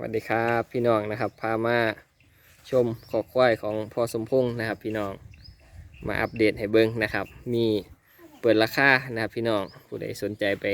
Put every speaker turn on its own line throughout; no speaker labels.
วัสดีครับพี่น้องนะครับพามาชมขอกควายของพ่อสมพงษ์นะครับ พี่น้องมาอัปเดตให้เบิ้งนะครับ มีเปิดราคานะครับพี่น้องผู้ใดสนใจไป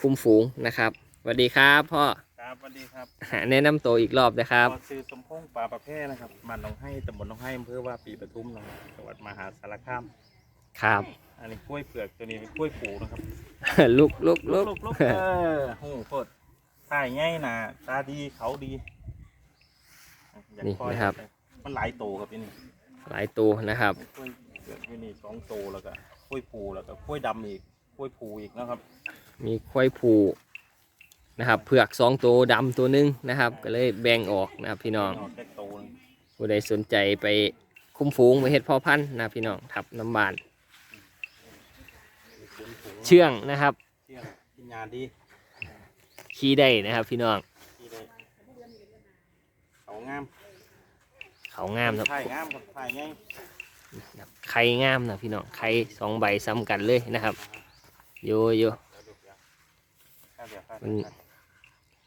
คุ้มฝูงนะครับสวัสดีครับพ่อ
ครับสวัสดีครับ
แนะนำตัวอีกรอบนะครับ
ขอซื้อสมพงษ์ปลาประเภทนะครับมันหนองให้ตำบลหนองให้อำเภอว่าปีปทุมนะครับจังหวัดมหาสารคาม
ครับ
อันนี้กล้วยเปลือกตัวนี้เป็นกล้วยปูนะครับ
ลุกลุกลุก
ลุกๆเออโหโคตร ถ่ายง่ายนะตาดีเขาดีอยาก
นี่
ปล่อย
นะครับ
มันหลายโตครับที่นี่
หลายตัวนะครับ
กล้วยเปลือกที่นี่สองโตแล้วก็กล้วยปูแล้วก็กล้วยดำอีกกล้วยปูอีกนะครับ
มีควายผูนะครับเผือกสองตัวดำตัวหนึงนะครับ ก็เลยแบ่งออกนะครับพี่น้อง
เาแค่โตนึง
ผู้ใดสนใจไปคุ้มฝูงไปเฮ็ดพ่อพันธุ์นะครับพี่น้องทับน้ำบาน เชื่องนะครับ
เที่ยงกินยาดี
ขี่ได้นะครับ พี่น้อง
ที่ได้เขางาม
เขางามนะ
ถ่ายงามครับถ่ายง่าย
ไข่งามนะพี่น้องไข่สองใบซ้ำกันเลยนะครับโยโย
ครับเดี๋ยวครับ
มัน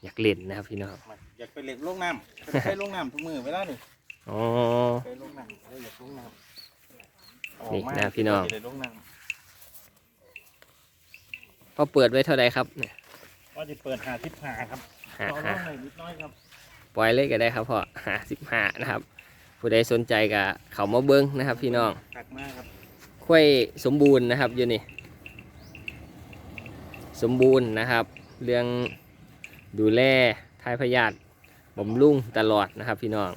อยากเล่นนะครับพี่น้อง
มาอยากไปเล่นลงน้ำไปใช้ลงน้ำทุกมือเวลานี่
อ๋อ
ไปลงน้ำไปอยากลงน้ำ
นี่
กมา
นะพี่น้อง
จะได้ลงน้
พอเปิดไว้เท่าไรครับเนี่ยำ
ว่าจะเปิดหาทิพหาครับ
หา
ต่อร
หา
องหน่อยนิดน้อยครับ
ปล่อยเลยก็ได้ครับพ่อหาสิบห้านะครับ ผู้ใดสนใจก็เขามาเบิ้งนะครับ พี่น้อง
ตักมากครับ
ค่อยสมบูรณ์นะครับอยู่นี่ สมบูรณ์นะครับ เรื่องดูแลทายพยาธิบำรุงตลอดนะครับ พี่น้อง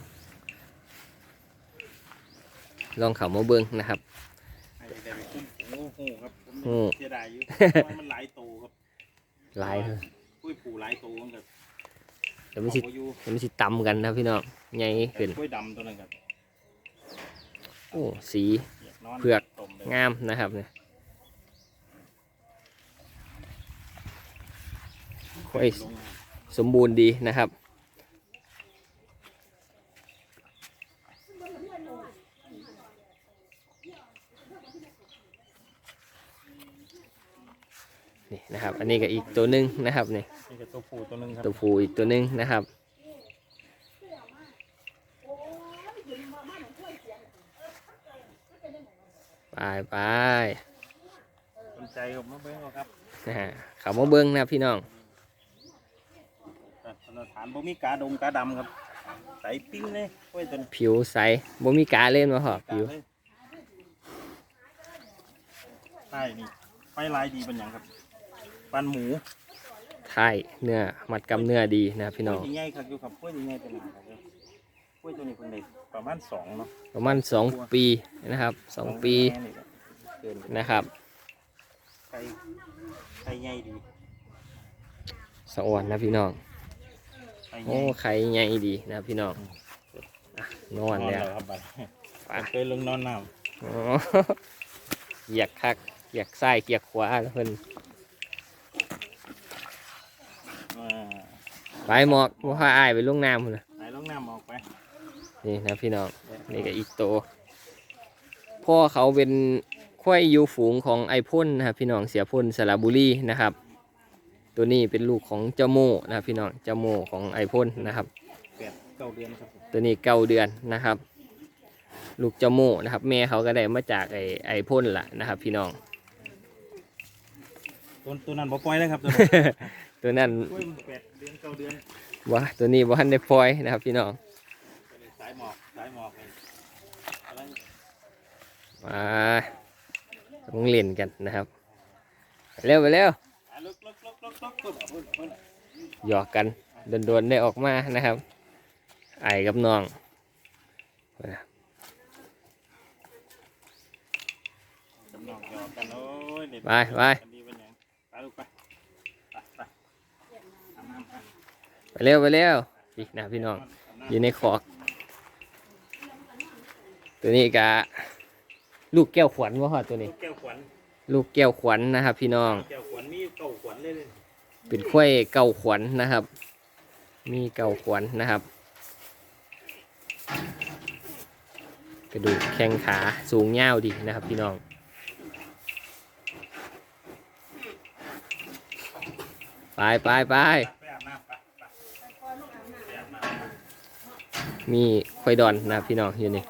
ลองเขามาเบิ้งนะครับ
ให้ได้ไปคุ้มโอ้โหครับผม
โอ้
เสียดายอยู่เพราะว่ามันหลายโตครับ
หลาย
กล้วยผูหลายโตมันกับ
เดี๋ยวมันสิ
เขาอยู่
เดี๋ยวมันสิตำกันนะครับพี่น้องใหญ่ขึ้น
กล้วยดำตัวนั้นครับ
โอ้สี
อยากนอน
เผือก
ต้มเลย
งามนะครับเนี่ยค่อย
ลง
สมบูรณ์ดีนะครับ นี่นะครับอันนี้ก็อีกตัวหนึ่งนะครับนี่
นี่ก็ตัวผูตัวหนึงครับ
ตัวผู้อีกตัวหนึ่งนะครับ ไปไป
สนใจครับมาเบิ้งเอาครับ
นะฮะเขามาเบิ้งนะครับพี่น้อง
แต่สถานบ่มีกาดงกาดำครับ ใสปิ้งเลยกล้วยตัวนี้
ผิวใสบ่มีกาเล่นมาหอก
กา
ผิว
เลยใช่นี่ไฟลายดีเป็นอย่างครับ ปันหมู
ไทยเนื้อมัดกำเนื้อดีนะครับพี่น้อง
กล้วยใหญ่ครับอยู่ครับกล้วยใหญ่เป็นหนาครับกล้วยตัวนี้เป็นเด็กประมาณสองเนาะ
ประมาณสองปีนะครับสองปี
แม่นี่แหละเกิน
นะครับ
ไข่ไข่ใหญ่ดี
สวรรค์นะพี่น้อง
ไข่ให
โอ้
ญ่
ไข่ใหญ่ดีนะครับพี่น้องอะนอนแล้ว
ครับบัด
ไป
เคยลงนอนน้
อ๋อเหยียกคักเหยียกซ้ายเหยียกขวาแล้วเพิ่นำ
อ่า
ไปหมอกว่าพาอ้ายไปลงน้ำพุ่นนะ
ไหนลงน้ำออกไป
นี่นะพี่น้องนี่ก็อีกโตวพ่อเขาเป็นควายอยูฝูงของไอพ่นนะครับพี่น้องเสียพ่นสระบุรีนะครับ ตัวนี้เป็นลูกของเจ้าโมนะครับพี่น้องเจ้าโมของไอพ่นนะครับ
แปดเก้าเดือนครับผม
ตัวนี้เก้าเดือนนะครับ ลูกเจ้าโมนะครับ แม่เขาก็ได้มาจากไอไอพ่นละนะครับ พี่น้อง
ตัวตัวนั้นบ่ปล่อยเลยครับตัว
ตัวนั้นั
วนั้น
วะตัวนี้บ้านในพลอยนะครับพี่น้อง
สายหมอกสายหมอก
มาต้องเล่นกันนะครับเร็วไปเร็วหยอกกันโดนๆได้ออกมานะครับ ไอ้กับน้องไปไป
ไป
เร็วไปเร็วอีกนะพี่น้อง
อาบน้ำ
อยู่ในขอก ตัวนี้กะลูกแก้วขวัญว่าตัวนี้
แก้วขวัญ
ลูกแก้วขวัญนะครับ พี่น้อง
แก้วขวัญมีเก้าขวัญเลยเลย
เป็นข้วยเก่าขวัญนะครับ มีเก่าขวัญนะครับ กระดูกแข้งขาสูงยาวดีนะครับ พี่น้องไปไปไป
ไปอาบน้ำไปไปไปอาบน้ำ
มีควายดอนนะพี่น้องอยู่นี่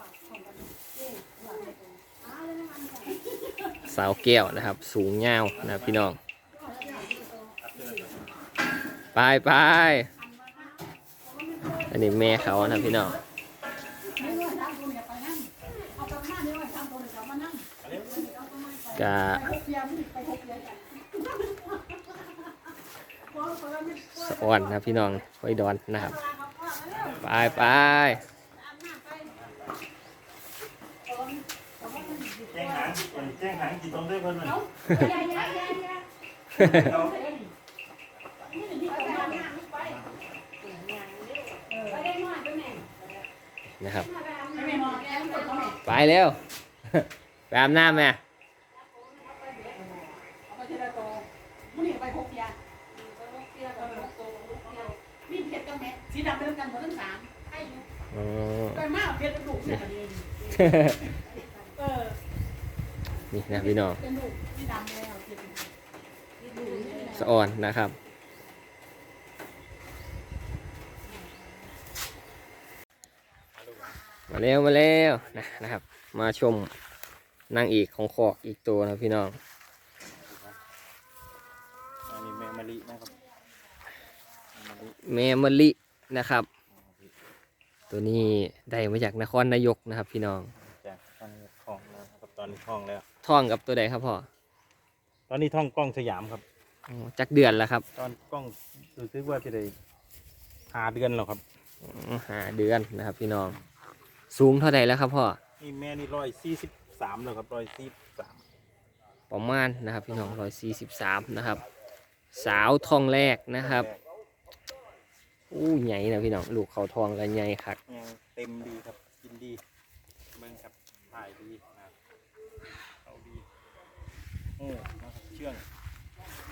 สาวแก้วนะครับ สูงยานะพี่น้อง ไปไปอันนี้แม่เขานะพี่น้องกะสะอ่อนนะพี่น้องไว้ดอนนะครับ ไปไป
แจ้งหางแจ้งหางกี่ตรงด้วยเพิ่นมัน
นะครับ ไปเร็วไปอาบน้ำแม่
สีดำเป็นกันหมดทั้งสาม
อ๋อ
ไปมากเพชรกระดูกเนี่ยเออ
นี่นะพี่น้อง
เป็นลูกสีดำแล้วเพชร
สะอ่อนนะครับมาเร็วมาเร็วนะนะครับ มาชมนางเอกของขอกอีกตัวนะพี่น้อง
อันนี้แมงมะลินะครับแมงมะลิ
แม่มะลินะครับ ตัวนี้ได้มาจากนครนายกนะครับ พี่น้อง
จากตอนนี้ทองแล้วครับตอนนี้ทองแล้ว
ท่องกับตัวใดครับพ่อ
ตอนนี้ท่องกล้องสยามครับ
อ๋อจักเดือนแล้วครับ
ตอนกล้องรู้สึกว่าจะได้หาเดือนแล้วครับ
อ๋อหาเดือนนะครับ พี่น้อง สูงเท่าใดแล้วครับพ่อ
นี่แม่นี่ร้อยสี่สิบสามแล้วครับร้อยสี่สาม
ประมาณนะครับ พี่น้องร้อยสี่สิบสามนะครับ สาวทองแรกนะครับ อู้ใหญ่นะพี่น้องลูกเขาทองกันใหญ่คัก
ยังเต็มดีครับกินดีเบิ่งครับถ่ายดีนะครับเอาดีโอ้นะครับเชื่อง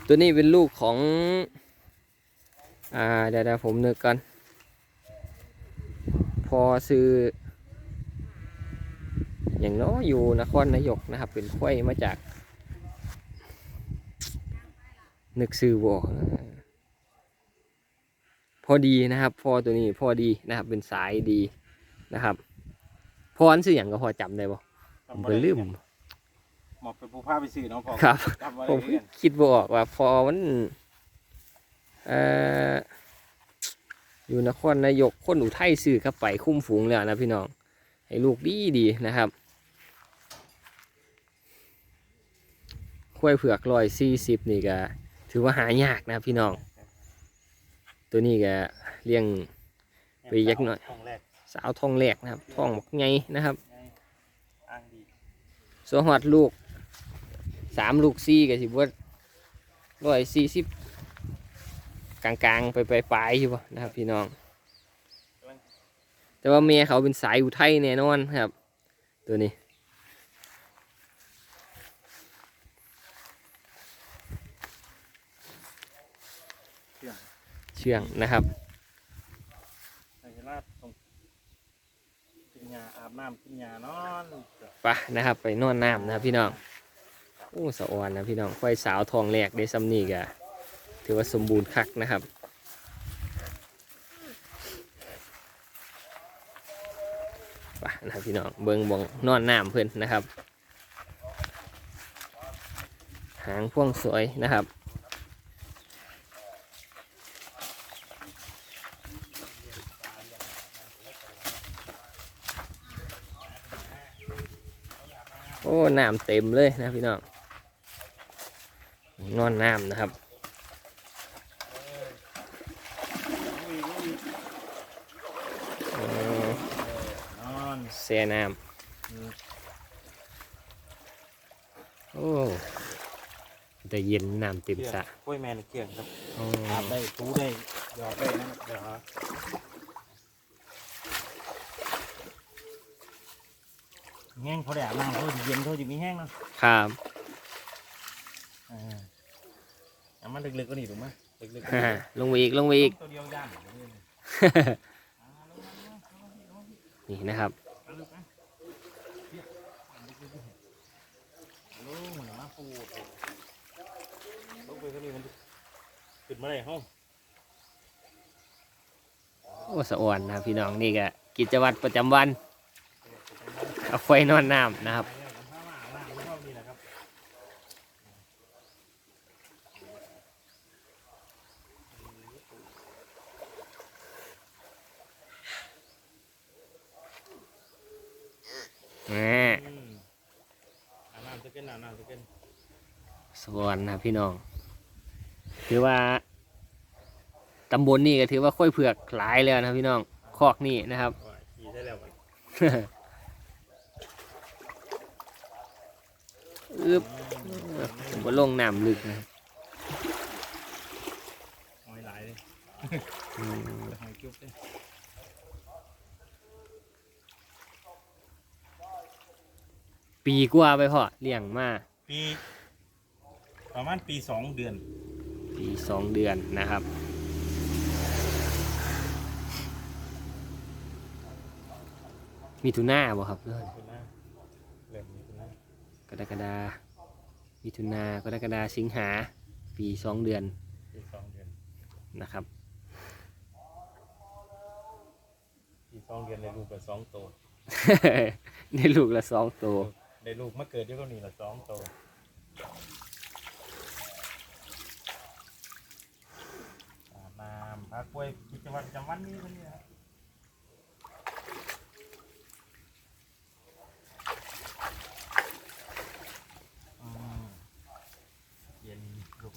ตัวนี้เป็นลูกของ อ่าเดี๋ยวๆผมนึกก่อนพอซื้อ อย่างน้อยอยู่นครนายกนะครับ เป็นข้วยมาจาก นึกซื้อบอก พอดีนะครับพอตัวนี้พอดีนะครับ เป็นสายดีนะครับพออันซื้ออย่างก็พอจำได้บ่ผมก็ลืม
หมอบเป็นผู้พาไปซื้อเนาะพอ
ครับ
จำไว้
ผม
เรียน
คิดบออกว่าพอมันเอ่ออยู่นครนายกคนอุทัยซื้อเข้าไปคุ้มฝูงแล้วนะพี่น้องให้ลูกดีดีๆนะครับข้วยเผือกร้อยสี่สิบนี่ก็ถือว่าหายากนะครับพี่น้อง ตัวนี้ก็เลี้ยงไปยักหน่อย
ทองแรก
สาวทองแหลกนะครับทองบักไงนะครับ
ไงอ้างดี
สวหอดลูกสามลูกซี่ก็สิบว่าร้อยสี่สิบกลางๆ ไปไปปลายๆอยู่บ่นะครับ พี่น้อง แต่ว่าเมียเขาเป็นสายอุทัยแน่นอนครับ ตัวนี้
เชื่อง
เชื่องนะครับ
ใส่ลาดตรงกินยาอาบน้ำกินยานอน
ไปนะครับไปนอนน้ำนะครับพี่น้องโอ้สะออนนะพี่น้องควายสาวทองแรกได้ซ้ำนี่ก็ถือว่าสมบูรณ์คักนะครับไปนะครับพี่น้องเบิงบองนอนน้ำเพื่อนนะครับ หางพ่วงสวยนะครับ อ้น้ำเต็มเลยนะพี่น้องนอนน้ำนะครับเออน
อน
แช่น้ำโอ้แต่เย็นน้ำเต็มสระ
กล้วยแมนเกี่ยงครับ
อ๋อ
อาบได้ทูได้หยอดได้นะครับเดี๋ยวฮะ แห้งเขาได้อาบน้ำเขาจะเย็นเขาจะมีแห้งเนาะ
ครับ
อ่าเอามันลึกๆก็นี่ถูกไหมลึกๆก็
ฮ่า
นี่
ลงไปอีกลงไปอีก
ตัวเดียวย่าน
นี่นะครับ
เอาลึกไหมเหี้ยเอาลึกๆเหมือนมาปูดลงไปก็นี่มันขึ้นมาได้ห้อง
โอ้สะอ่อนนะพี่น้องนี่ก็กิจวัตรประจำวัน เอาควายนอนน้ำนะครับ
ไปแล้วน้ำผ้ามาหน้าเท่านี้แหละครับ
แหม
อืมอาบน้ำจะเกินอาบน้ำจะเกิน
สวรรค์นะครับพี่น้อง ถือว่าตำบลนี่ก็ถือว่าค่อยเผือกหลายแล้วนะครับพี่น้อง คอกนี่นะครับ
ว่าขี่ได้แล้วกัน
อึบผมว่าลงน้ำลึกนะ
หอยหลายเลย
อืม
หอยจุ๊บเลย
ปีกว่าไปพอเลี้ยงมา
ปี ประมาณปีสองเดือน
ปีสองเดือนนะครับมีทุน่าบ่ครับเพื่อน
คุณนะเริ่มมีคุณนะ
ก รกฎามิถุนากรกฎาสิงหา ปีสองเดือน
ปีสองเดือน
นะครับ
ปีสองเดือนได้ลูกกับสองโตว
ในลูกละสองตัว
ได้ลูกมาเกิดที่เกาหลีละสองโตวอาบน้ำพักกล้วยกิจวัตรประจำวันนี้คนนี้ครับอืมเย็นลู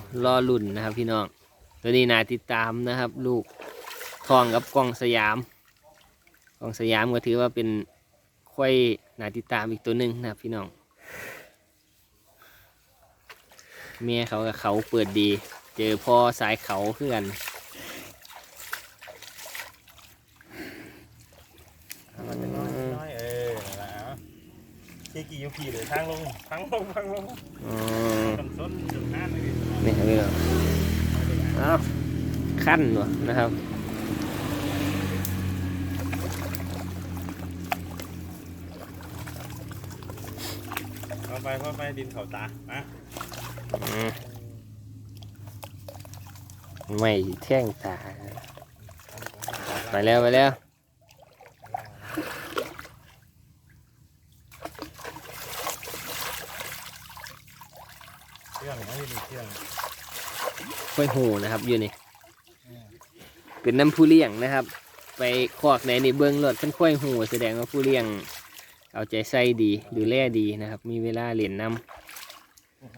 ก
ล่อรอลุ่นนะครับพี่น้อง ตัวนี้นาติดตามนะครับ ลูกทองกับกล้องสยามกล้องสยามก็ถือว่าเป็นควายนาติดตามอีกตัวหนึ่งนะครับพี่น้องเมียเขากับเขาเปิดดี เจอพ่อสายเขาเพื่อน
มันจะน้อยน้อยเออนั่นแหละเอา ที่กี่ยูพีเลยทางลงทางลงทางลง
อืม
ต้นต้นจุดห้าเลย
นี่ครับพี่น้องเอาขั้นวะนะครับ
เข้าไปเข้าไปดินเขาตามา
อืมไม่แท่งตาไปแล้วไปแล้ว
เครื่องไม่มีเครื่อง
ค่อยหูนะครับอยู่นี่เป็นน้ำผู้เลี้ยงนะครับ ไปคอกไหนนี่เบิ้งรถเป็นค่อยหูแสดงว่าผู้เลี้ยง เอาใจใส่ดีดูแลดีนะครับ มีเวลาเล่นน้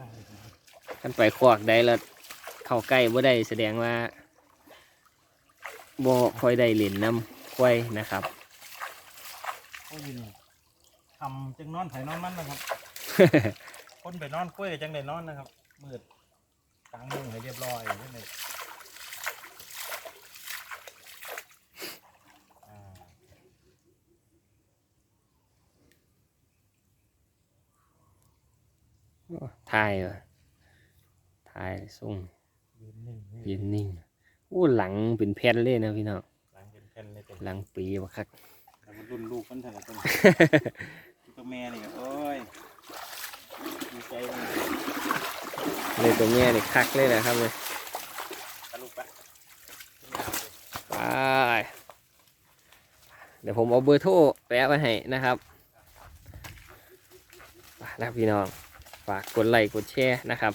ำกันไปคอกใดแล้วเข้าใกล้บ่ได้แสดงว่าบ่ค่อยได้เล่นน้ำค่อยนะครับ
โอ้ยนี่ทำจึงนอนไถนอนมันนะครับ คนไปนอนกล้วยจังได้นอนนะครับมืด กลางมุ้งให้เรียบร้อยนี่เลยอ่า
ถ่ายเหรอถ่ายส่ง
ยืนนิ่งนี่
ยืนนิ่งอู้หลังเป็นแผ่นเลยนะพี่น้อง
หลังเป็นแผ่นเลยตัว
หลังปีบักคัก
แต่มันรุ่นลูกมันเท่าไหร่ตัวตัวแม่นี่ก็โอ้ยดีใจมัน
เลยตัวแม่นี่คักเลยนะครับเลย
ตะลุกปะ
ไปเดี๋ยวผมเอาเบอร์โทรแปะไว้ให้นะครับไปแล้วพี่น้อง ฝากกดไลค์กดแชร์นะครับ